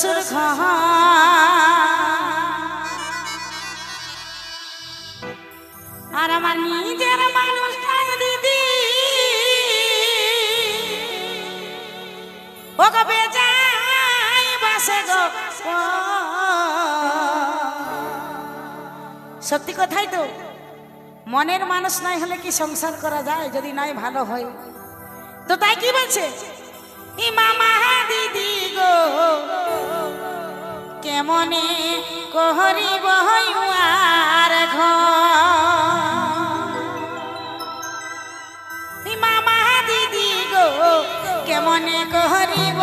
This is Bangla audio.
শ্বশুর আর আমার নিজের মানুষটাই দিদি। ও গো বেজাই বাসে গো। সত্যি কথাই তো, মনের মানুষ নাই হলে কি সংসার করা যায় যদি নাই ভালো হয়? তো তাই কি বলছে? ই মামা দিদি গো। কেমনে কহরিব আর ঘিমা মামা দিদি গো কেমনে কহরিব